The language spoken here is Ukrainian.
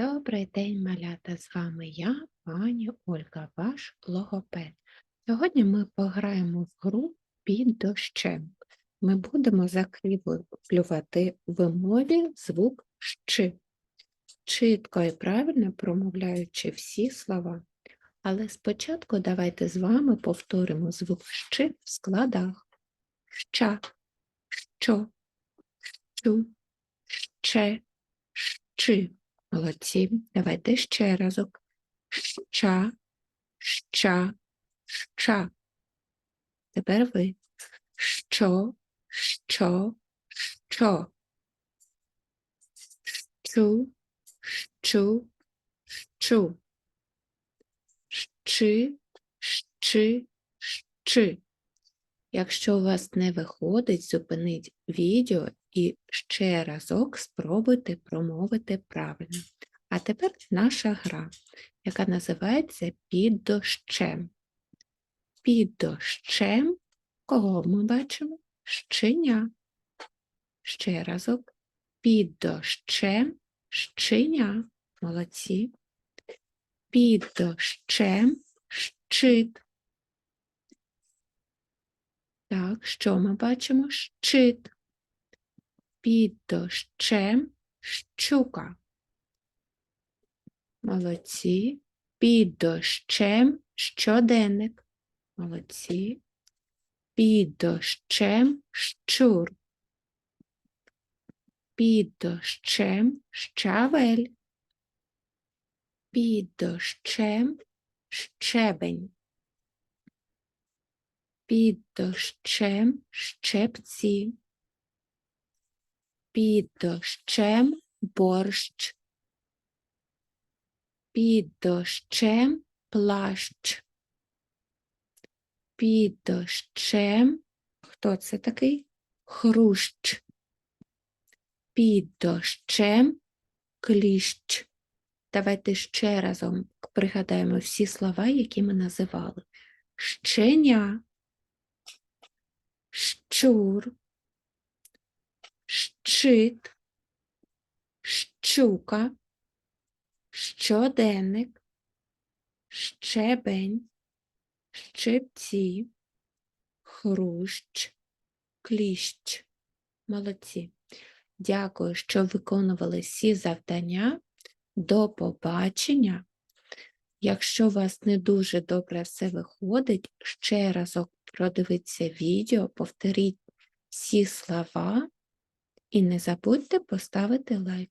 Добрий день, малята! З вами я, пані Ольга, ваш логопед. Сьогодні ми пограємо в гру під дощем. Ми будемо закріплювати в вимові звук щ, чітко і правильно промовляючи всі слова. Але спочатку давайте з вами повторимо звук щ в складах. Ща, що, щу, ще, щи. Молодці. Давайте ще разок. Ща, ща, ща. Тепер ви. Що, що, що. Щу, щу, щу. Щи, щи, щи. Якщо у вас не виходить, зупиніть відео і ще разок спробуйте промовити правильно. А тепер наша гра, яка називається під дощем. Під дощем кого ми бачимо? Щеня. Ще разок. Під дощем щеня. Молодці. Під дощем щит. Так, що ми бачимо? Щит. Під дощем щука. Молодці. Під дощем щоденник. Молодці. Під дощем щур. Під дощем щавель. Під дощем щебень. Під дощем щепці. Під дощем борщ. Під дощем плащ. Під дощем. Хто це такий? Хрущ. Під дощем кліщ. Давайте ще разом пригадаємо всі слова, які ми називали. Щеня, щур, щит, щука, щоденник, щебень, щипці, хрущ, кліщ. Молодці. Дякую, що виконували всі завдання. До побачення. Якщо у вас не дуже добре все виходить, ще разок продивіться відео, повторіть всі слова і не забудьте поставити лайк.